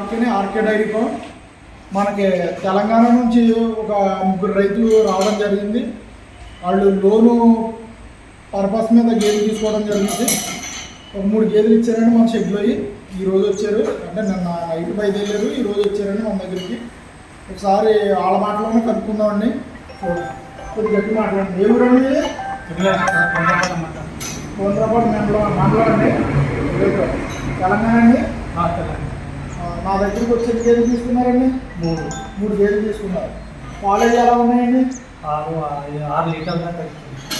ఆర్కేనే RK dairy farm. మనకి తెలంగాణ నుంచి ఒక ముగ్గురు రైతులు రావడం జరిగింది. వాళ్ళు లోను పర్పస్ మీద గేదెలు తీసుకోవడం జరిగింది. ఒక మూడు గేదెలు ఇచ్చారని మన షెడ్లో ఈ రోజు వచ్చారు. అంటే నిన్న నైట్ బయలుదేరారు ఈ రోజు మన దగ్గరికి. ఒకసారి వాళ్ళ మాటలోనే కనుక్కుందామండి. కొద్ది గట్టి మాట్లాడండి. ఏ ఊరండి ఇది? కొండ్రపాడు మండలం. మండలం. అండి తెలంగాణ అండి? ఆ, నా దగ్గరికి వచ్చే గేదెలు తీసుకున్నారండి? మూడు. మూడు గేదెలు తీసుకున్నారు. కాలేజ్ ఎలా ఉన్నాయండి? ఆరు ఆరు లీటర్ల దాకా.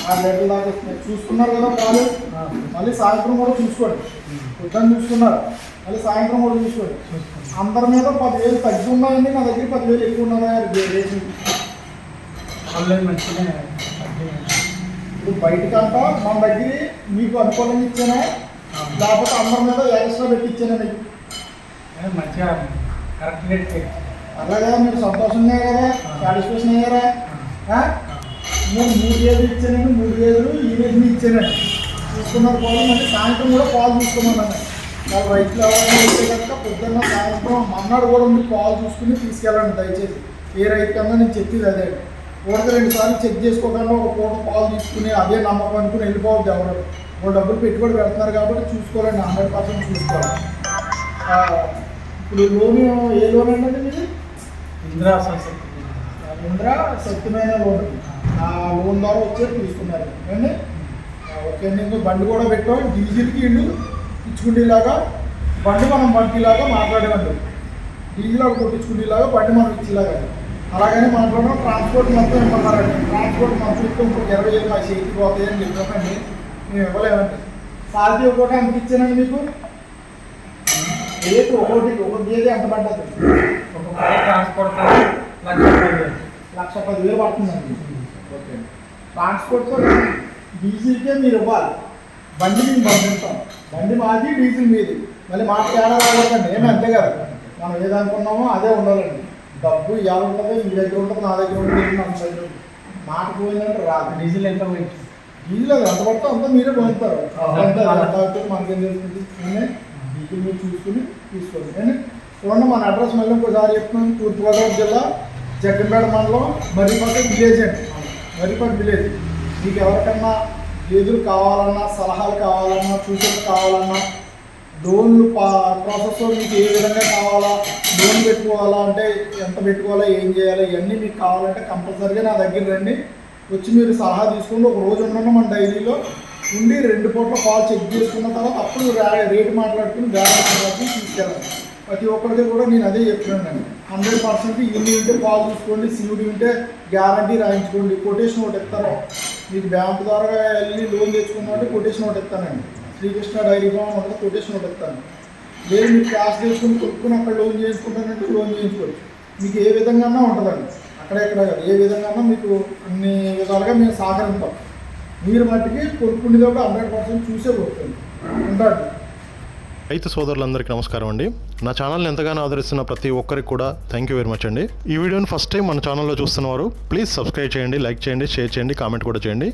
ఆరు లీటర్ల దాకా వస్తున్నాయి చూసుకున్నారు కదా పాలు? మళ్ళీ సాయంత్రం కూడా చూసుకోండి. పొద్దున్న చూసుకున్నారు మళ్ళీ సాయంత్రం కూడా చూసుకోండి. అందరి మీద పదివేలు తగ్గి ఉన్నాయండి. నా దగ్గర పదివేలు ఎక్కువ ఉన్నాయా? రేటు ఆన్లైన్ మంచిగానే తగ్గింది. ఇప్పుడు బయటకంటా మన దగ్గర మీకు అనుకూలంగా ఇచ్చానా? లేకపోతే అందరి మీద ఎక్స్ట్రా పెట్టి ఇచ్చానా మీకు? మంచిగా కరెక్ట్. అలాగే మీరు సంతోషంగా కదా సాటిస్ఫాక్షన్ అయ్యారా? నేను మూడు గేదెలు ఇచ్చానండి మూడు గేదెలు ఈ రోజు ఇచ్చానండి తీసుకున్నారు పాలు మళ్ళీ సాయంత్రం కూడా పాలు తీసుకోమన్నాను వాళ్ళు రైతులు ఎవరైనా అయితే కనుక పొద్దున్న సాయంత్రం మన్నాడు కూడా ఉండి పాలు చూసుకుని తీసుకెళ్ళండి దయచేసి. ఏ రైతు కన్నా నేను చెప్పేది అదే. ఒకటి రెండు సార్లు చెక్ చేసుకోకుండా ఒక పూట పాలు తీసుకుని అదే నమ్మకం అనుకుని వెళ్ళిపోవద్దు ఎవరు వాళ్ళు డబ్బులు పెట్టుబడి పెడుతున్నారు కాబట్టి చూసుకోవాలండి హండ్రెడ్ పర్సెంట్ చూసుకోవాలి. ఇప్పుడు లోన్ ఏ లోన్ అండి ఇందిరా సంస్థ ఇంద్ర శక్తిమైన లోన్. ఆ లోన్ ద్వారా వచ్చే తీసుకున్నారు. ఆ, ఓకే అండి ఇంకా బండి కూడా పెట్టాం. డీజిల్కి ఇల్లు ఇచ్చుకునేలాగా బండి మనం బండిలాగా మాట్లాడేవండి డీజిల్ అవి కొట్టించుకునేలాగా బండి మనం ఇచ్చేలాగా. అలాగని మాట్లాడడం ట్రాన్స్పోర్ట్ మొత్తం ఇవ్వమన్నారండి ట్రాన్స్పోర్ట్ మొత్తం ఇస్తే ఇంకొక ఇరవై వేలు మా చేతికి పోతాయి అని చెప్పామండి మేము ఇవ్వలేమండి. సాధ్యం ఒకటి ఇచ్చానండి మీకు? రేటు ఒకటి ఒక గేదె ఎంత పడ్డది ఒక ట్రాన్స్పోర్ట్ లక్ష పదివేలు. పడుతుందండి. ఓకే. ట్రాన్స్పోర్ట్తో డీజిల్కే మీరు ఇవ్వాలి. బండి మేము పంపిస్తాం. బండి మాది డీజిల్ మీది. మళ్ళీ మాట తేడా రావద్దండి ఏమి అంతే కదా. మనం ఏదనుకున్నామో అదే ఉండాలండి. డబ్బు ఎలా ఉంటుందో మీ దగ్గర ఉంటుంది నా దగ్గర ఉంటుంది మన దగ్గర. మాట పోయిందంటే రాదు. డీజిల్ ఎంత పోయింది? డీజిల్ అది ఎంత పడితే అంతా మీరే అవుతుందో మనకేం తెలుస్తుంది? నేనే మీరు చూసుకుని తీసుకోండి నేను చూడండి మన అడ్రస్ మళ్ళీ ఇంకోసారి చెప్తున్నాను తూర్పుగోదావరి జిల్లా జగ్గంపేట మండలం మర్రిపక్క విలేజ్ అండి మర్రిపక్క విలేజ్ మీకు ఎవరికన్నా ఎదురు కావాలన్నా సలహాలు కావాలన్నా సూచనలు కావాలన్నా లోన్లు ప్రాసెస్ మీకు ఏ విధంగా కావాలా లోన్ పెట్టుకోవాలా అంటే ఎంత పెట్టుకోవాలా ఏం చేయాలా ఇవన్నీ మీకు కావాలంటే కంపల్సరీగా నా దగ్గర రండి వచ్చి మీరు సలహా తీసుకుని ఒక రోజు ఉండండి మన డైరీలో ఉండి రెండు పూట్ల పాలు చెక్ చేసుకున్న తర్వాత అప్పుడు రేటు మాట్లాడుకుని గ్యారెంటీ తీసుకెళ్ళాలి. ప్రతి ఒక్కరికి కూడా నేను అదే చెప్తున్నాను హండ్రెడ్ పర్సెంట్ ఇన్ని ఉంటే పాలు చూసుకోండి సివిడి ఉంటే గ్యారంటీ రాయించుకోండి. కొటేషన్ ఒకటి ఇస్తారు. మీకు బ్యాంకు ద్వారా వెళ్ళి లోన్ తెచ్చుకున్నట్టు కొటేషన్ ఒకటి ఇస్తానండి. శ్రీకృష్ణ డైరీ ఫామ్ ఉంటుంది కొటేషన్ ఒకటి ఇస్తాను. లేదు మీరు క్యాష్ చేసుకుని కొనుక్కుని అక్కడ లోన్ చేసుకుంటానంటే లోన్ చేయించుకోవచ్చు. మీకు ఏ విధంగా ఉంటుందండి. అక్కడ ఇక్కడ కాదు. ఏ విధంగా మీకు అన్ని విధాలుగా మేము సహకరిస్తాం. మీరు మట్టికి కొనుక్కునేది ఒక హండ్రెడ్ పర్సెంట్ చూసే పోతుంది ఉంటాడు రైతు సోదరులందరికీ నమస్కారం అండి. నా ఛానల్ని ఎంతగానో ఆదరిస్తున్న ప్రతి ఒక్కరికి కూడా థ్యాంక్ యూ వెరీ మచ్ అండి. ఈ వీడియోని ఫస్ట్ టైం మన ఛానల్లో చూస్తున్నవారు ప్లీజ్ సబ్స్క్రైబ్ చేయండి లైక్ చేయండి షేర్ చేయండి కామెంట్ కూడా చేయండి.